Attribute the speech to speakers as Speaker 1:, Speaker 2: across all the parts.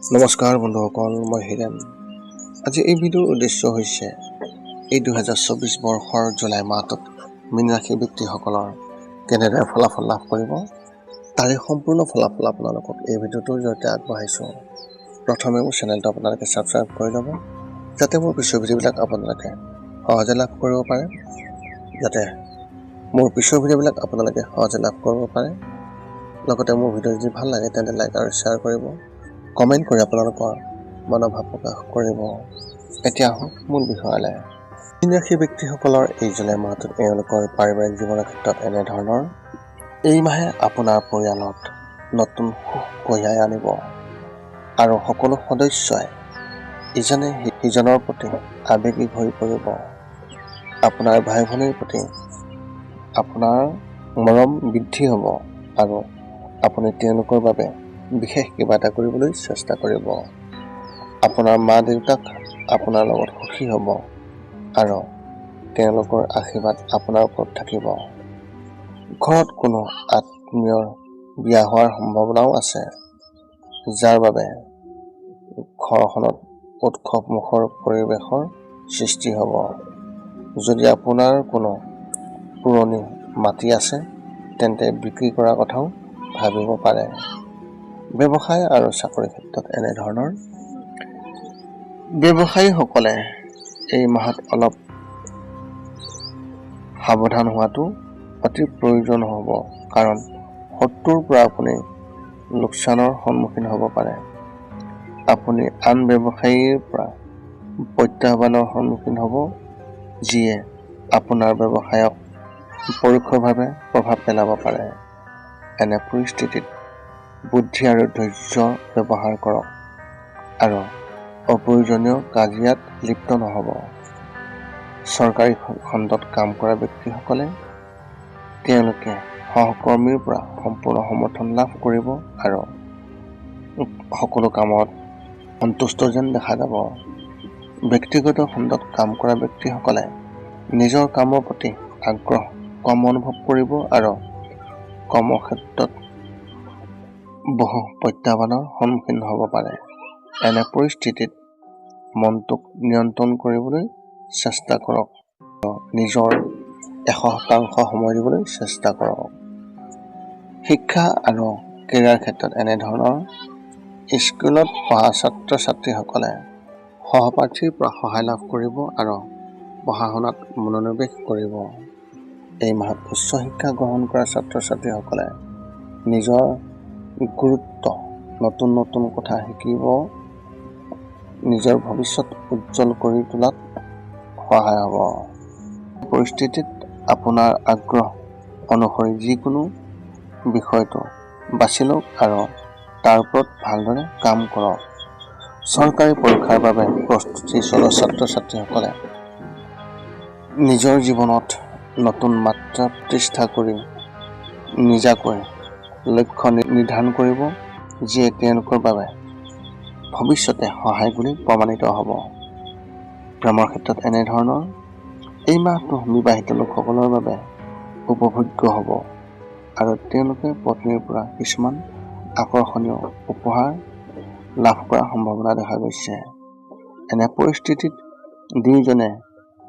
Speaker 1: নমস্কাৰ বন্ধুসকল মই হিৰেণ। আজি এই ভিডিঅ'ৰ উদ্দেশ্য হৈছে এই দুহেজাৰ চৌবিছ বৰ্ষৰ জুলাই মাহটোত মীন ৰাশি ব্যক্তিসকলৰ কেনেদৰে ফলাফল লাভ কৰিব তাৰে সম্পূৰ্ণ ফলাফল আপোনালোকক এই ভিডিঅ'টোৰ জৰিয়তে আগবঢ়াইছোঁ। প্ৰথমে মোৰ চেনেলটো আপোনালোকে ছাবস্ক্ৰাইব কৰি ল'ব যাতে মোৰ পিছৰ ভিডিঅ'বিলাক আপোনালোকে সহজে লাভ কৰিব পাৰে যাতে মোৰ পিছৰ ভিডিঅ'বিলাক আপোনালোকে সহজে লাভ কৰিব পাৰে। লগতে মোৰ ভিডিঅ' যদি ভাল লাগে তেন্তে লাইক আৰু শ্বেয়াৰ কৰিব। কমেণ্ট কৰি আপোনালোকৰ মনোভাৱ প্ৰকাশ কৰিব। এতিয়া আহক মূল বিষয়লৈ। ৰাশি ব্যক্তিসকলৰ এই জুলাই মাহটোত এওঁলোকৰ পাৰিবাৰিক জীৱনৰ ক্ষেত্ৰত এনেধৰণৰ। এই মাহে আপোনাৰ পৰিয়ালত নতুন সুখ কঢ়িয়াই আনিব। আৰু সকলো সদস্যই ইজনে সিজনৰ প্ৰতি আৱেগিক হৈ পৰিব। আপোনাৰ ভাই ভনীৰ প্ৰতি আপোনাৰ মৰম বৃদ্ধি হ'ব। আৰু আপুনি তেওঁলোকৰ বাবে বিশেষ কিবা এটা কৰিবলৈ চেষ্টা কৰিব। আপোনাৰ মা দেউতাক আপোনাৰ লগত সুখী হ'ব আৰু তেওঁলোকৰ আশীৰ্বাদ আপোনাৰ ওপৰত থাকিব। ঘৰত কোনো আত্মীয়ৰ বিয়া হোৱাৰ সম্ভাৱনাও আছে যাৰ বাবে ঘৰখনত উৎসৱমুখৰ পৰিৱেশৰ সৃষ্টি হ'ব। যদি আপোনাৰ কোনো পুৰণি মাটি আছে তেন্তে বিক্ৰী কৰাৰ কথাও ভাবিব পাৰে। ব্যৱসায় আৰু চাকৰিৰ ক্ষেত্ৰত এনেধৰণৰ। ব্যৱসায়ীসকলে এই মাহত অলপ সাৱধান হোৱাটো অতি প্ৰয়োজন হ'ব কাৰণ শত্ৰুৰ পৰা আপুনি লোকচানৰ সন্মুখীন হ'ব পাৰে। আপুনি আন ব্যৱসায়ীৰ পৰা প্ৰত্যাহ্বানৰ সন্মুখীন হ'ব যিয়ে আপোনাৰ ব্যৱসায়ক পৰোক্ষভাৱে প্ৰভাৱ পেলাব পাৰে। এনে পৰিস্থিতিত বুদ্ধি আৰু ধৈৰ্য ব্যৱহাৰ কৰক আৰু অপ্ৰয়োজনীয় কাজিয়াত লিপ্ত নহ'ব। চৰকাৰী খণ্ডত কাম কৰা ব্যক্তিসকলে তেওঁলোকে সহকৰ্মীৰ পৰা সম্পূৰ্ণ সমৰ্থন লাভ কৰিব আৰু সকলো কামত সন্তুষ্ট যেন দেখা যাব। ব্যক্তিগত খণ্ডত কাম কৰা ব্যক্তিসকলে নিজৰ কামৰ প্ৰতি আগ্ৰহ কম অনুভৱ কৰিব আৰু কৰ্মক্ষেত্ৰত বহু প্ৰত্যাহ্বানৰ সন্মুখীন হ'ব পাৰে। এনে পৰিস্থিতিত মনটোক নিয়ন্ত্ৰণ কৰিবলৈ চেষ্টা কৰক। নিজৰ এশ শতাংশ সময় দিবলৈ চেষ্টা কৰক। শিক্ষা আৰু কেৰিয়াৰ ক্ষেত্ৰত এনেধৰণৰ স্কুলত পঢ়া ছাত্ৰ ছাত্ৰীসকলে সহপাঠীৰ পৰা সহায় লাভ কৰিব আৰু পঢ়া শুনাত মনোনিৱেশ কৰিব। এই মাহত উচ্চ শিক্ষা গ্ৰহণ কৰা ছাত্ৰ ছাত্ৰীসকলে নিজৰ গুৰুত্ব নতুন নতুন কথা শিকিব নিজৰ ভৱিষ্যত উজ্জ্বল কৰি তোলাত সহায় হ'ব। পৰিস্থিতিত আপোনাৰ আগ্ৰহ অনুসৰি যিকোনো বিষয়টো বাছি লওক আৰু তাৰ ওপৰত ভালদৰে কাম কৰক। চৰকাৰী পৰীক্ষাৰ বাবে প্ৰস্তুতি চলোৱা ছাত্ৰ ছাত্ৰীসকলে নিজৰ জীৱনত নতুন মাত্ৰা প্ৰতিষ্ঠা কৰি নিজাকৈ লক্ষ্য নিৰ্ধাৰণ কৰিব যিয়ে তেওঁলোকৰ বাবে ভৱিষ্যতে সহায় বুলি প্ৰমাণিত হ'ব। প্ৰেমৰ ক্ষেত্ৰত এনেধৰণৰ এই মাহটো বিবাহিত লোকসকলৰ বাবে উপভোগ্য হ'ব আৰু তেওঁলোকে পত্নীৰ পৰা কিছুমান আকৰ্ষণীয় উপহাৰ লাভ কৰাৰ সম্ভাৱনা দেখা গৈছে। এনে পৰিস্থিতিত দুয়োজনে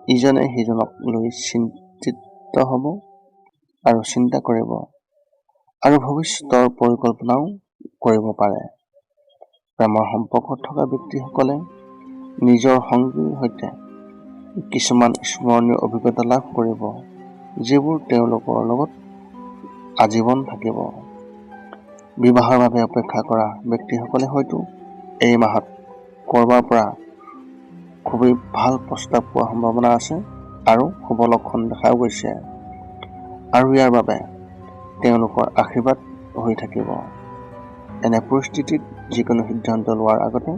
Speaker 1: ইজনে সিজনক লৈ চিন্তিত হ'ব আৰু চিন্তা কৰিব। আৰু ভৱিষ্যতৰ পৰিকল্পনাও কৰিব পাৰে। প্ৰেমৰ সম্পৰ্কত থকা ব্যক্তিসকলে নিজৰ সংগীৰ সৈতে কিছুমান স্মৰণীয় অভিজ্ঞতা লাভ কৰিব যিবোৰ তেওঁলোকৰ লগত আজীৱন থাকিব। বিবাহৰ বাবে অপেক্ষা কৰা ব্যক্তিসকলে হয়তো এই মাহত ক'ৰবাৰ পৰা খুবেই ভাল প্ৰস্তাৱ পোৱাৰ সম্ভাৱনা আছে আৰু শুভ লক্ষণ দেখাও গৈছে। আৰু ইয়াৰ বাবে তেওঁলোকৰ আশীৰ্বাদ হৈ থাকিব। এনে পৰিস্থিতিত যিকোনো সিদ্ধান্ত লোৱাৰ আগতে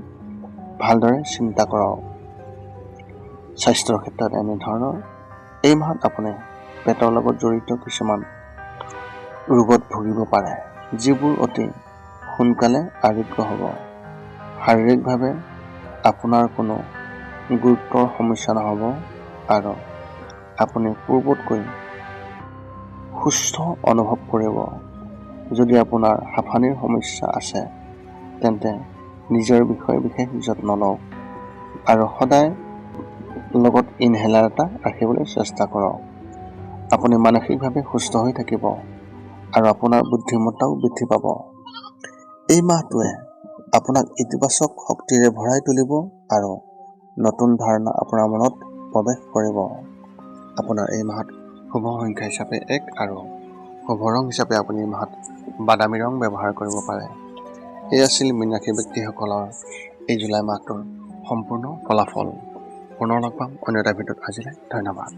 Speaker 1: ভালদৰে চিন্তা কৰক। স্বাস্থ্যৰ ক্ষেত্ৰত এনেধৰণৰ এই মাহত আপুনি পেটৰ লগত জড়িত কিছুমান ৰোগত ভুগিব পাৰে যিবোৰ অতি সোনকালে আৰোগ্য হ'ব। শাৰীৰিকভাৱে আপোনাৰ কোনো গুৰুতৰ সমস্যা নহ'ব আৰু আপুনি পূৰ্বতকৈ সুস্থ অনুভৱ কৰিব। যদি আপোনাৰ হাঁফানিৰ সমস্যা আছে তেন্তে নিজৰ বিষয়ে বিশেষ যত্ন লওক আৰু সদায় লগত ইনহেলাৰ এটা ৰাখিবলৈ চেষ্টা কৰক। আপুনি মানসিকভাৱে সুস্থ হৈ থাকিব আৰু আপোনাৰ বুদ্ধিমত্তাও বৃদ্ধি পাব। এই মাহটোৱে আপোনাক ইতিবাচক শক্তিৰে ভৰাই তুলিব আৰু নতুন ধাৰণা আপোনাৰ মনত প্ৰৱেশ কৰিব। আপোনাৰ এই মাহত শুভ সংখ্যা হিচাপে এক আৰু শুভ ৰং হিচাপে আপুনি মাহত বাদামী ৰং ব্যৱহাৰ কৰিব পাৰে। এই আছিল মীন ৰাশি ব্যক্তিসকলৰ এই জুলাই মাহটোৰ সম্পূৰ্ণ ফলাফল। পুনৰ লগ পাম। অন্য এটা ভিডিঅ'ত আজিলৈ। ধন্যবাদ।